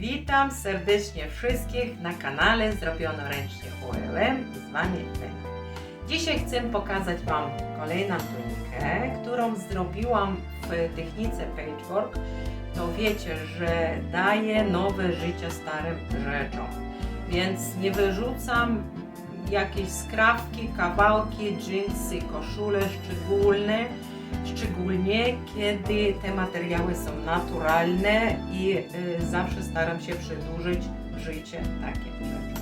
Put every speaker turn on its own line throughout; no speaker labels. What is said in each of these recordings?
Witam serdecznie wszystkich na kanale Zrobiono Ręcznie OLM i z Wami Lena. Dzisiaj chcę pokazać Wam kolejną tunikę, którą zrobiłam w technice Pagework. To wiecie, że daje nowe życie starym rzeczom, więc nie wyrzucam jakieś skrawki, kawałki, dżinsy, koszule szczególne, szczególnie kiedy te materiały są naturalne i y, zawsze staram się przedłużyć życie takich rzeczy.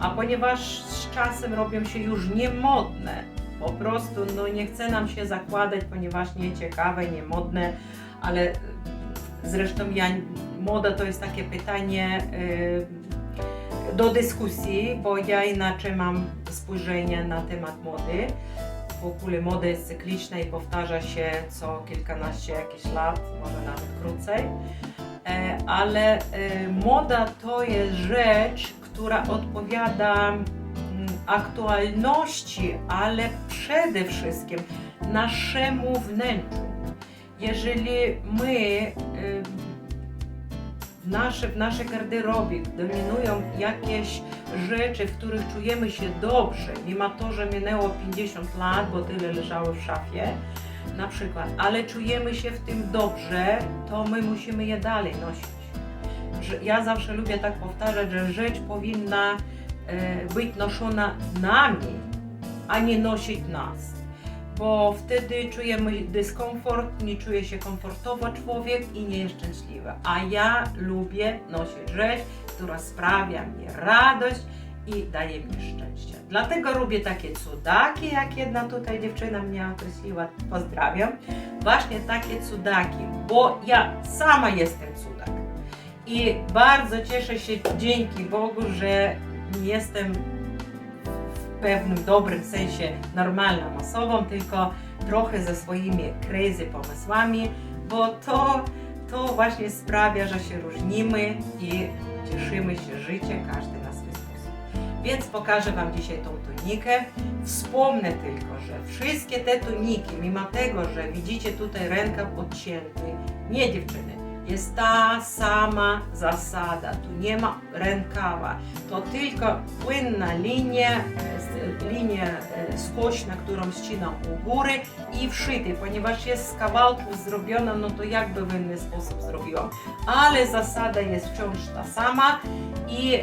A ponieważ z czasem robią się już niemodne, po prostu no nie chce nam się zakładać, ponieważ nieciekawe, niemodne, ale y, zresztą ja, moda to jest takie pytanie y, do dyskusji, bo ja inaczej mam spojrzenie na temat mody w ogóle moda jest cykliczna i powtarza się co kilkanaście jakichś lat, może nawet krócej. E, Ale e, moda to jest rzecz, która odpowiada mm, aktualności, ale przede wszystkim naszemu wnętrzu. Jeżeli my y, w, nasze, w naszej garderobie dominują jakieś rzeczy, w których czujemy się dobrze, mimo to, że minęło 50 lat, bo tyle leżały w szafie, na przykład, ale czujemy się w tym dobrze, to my musimy je dalej nosić. Ja zawsze lubię tak powtarzać, że rzecz powinna e, być noszona nami, a nie nosić nas. Bo wtedy czujemy dyskomfort, nie czuje się komfortowo człowiek i nie jest szczęśliwy. A ja lubię nosić rzecz, która sprawia mi radość i daje mi szczęście. Dlatego lubię takie cudaki, jak jedna tutaj dziewczyna mnie określiła, pozdrawiam. Właśnie takie cudaki, bo ja sama jestem cudak. I bardzo cieszę się dzięki Bogu, że jestem pewnym dobrym sensie normalną osobą, tylko trochę ze swoimi crazy pomysłami, bo to, to właśnie sprawia, że się różnimy i cieszymy się życiem, każdy na swój sposób. Więc pokażę Wam dzisiaj tą tunikę. Wspomnę tylko, że wszystkie te tuniki, mimo tego, że widzicie tutaj rękaw odcięty, nie dziewczyny, jest ta sama zasada. Tu nie ma rękawa. To tylko płynna linia, linia e, skośna, którą ścinam u góry i wszyty, ponieważ jest z kawałków zrobiona, no to jakby w inny sposób zrobiłam. Ale zasada jest wciąż ta sama i e,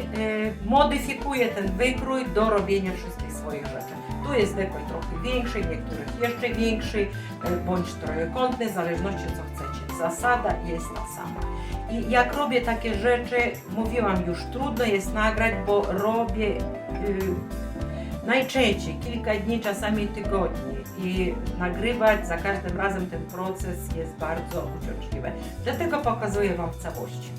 modyfikuję ten wykrój do robienia wszystkich swoich rzeczy. Tu jest dekolt trochę większy, niektórych jeszcze większy, e, bądź trójkątny, w zależności co chcecie. Zasada jest ta sama. I jak robię takie rzeczy, mówiłam już, trudno jest nagrać, bo robię y, najczęściej kilka dni, czasami tygodni i nagrywać za każdym razem ten proces jest bardzo uciążliwy. Dlatego pokazuję Wam w całości.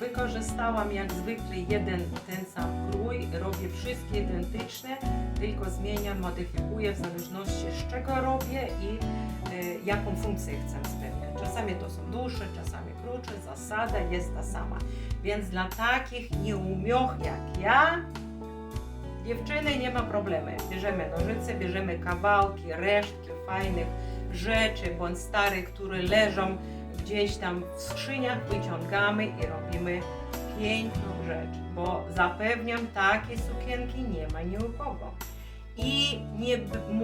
Wykorzystałam jak zwykle jeden ten sam krój. Robię wszystkie identyczne, tylko zmieniam, modyfikuję w zależności z czego robię i e, jaką funkcję chcę spełniać. Czasami to są dłuższe, czasami krótsze, zasada jest ta sama. Więc dla takich nieumioch jak ja, dziewczyny nie ma problemu. Bierzemy nożyce, bierzemy kawałki, resztki fajnych rzeczy bądź stare, które leżą gdzieś tam w skrzyniach, wyciągamy i robimy piękną rzecz, bo zapewniam, takie sukienki nie ma ni u kogo. I nie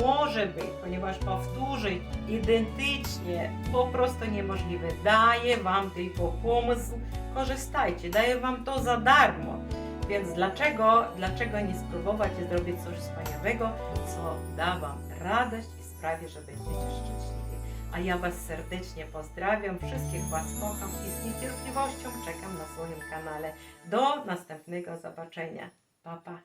może być, ponieważ powtórzyć identycznie po prostu niemożliwe. Daję Wam tylko pomysł, korzystajcie, daję Wam to za darmo. Więc dlaczego, dlaczego nie spróbować i zrobić coś wspaniałego, co da Wam radość i sprawi, że będziecie szczęśliwi. A ja Was serdecznie pozdrawiam, wszystkich Was kocham i z niecierpliwością czekam na swoim kanale. Do następnego zobaczenia. Pa, pa.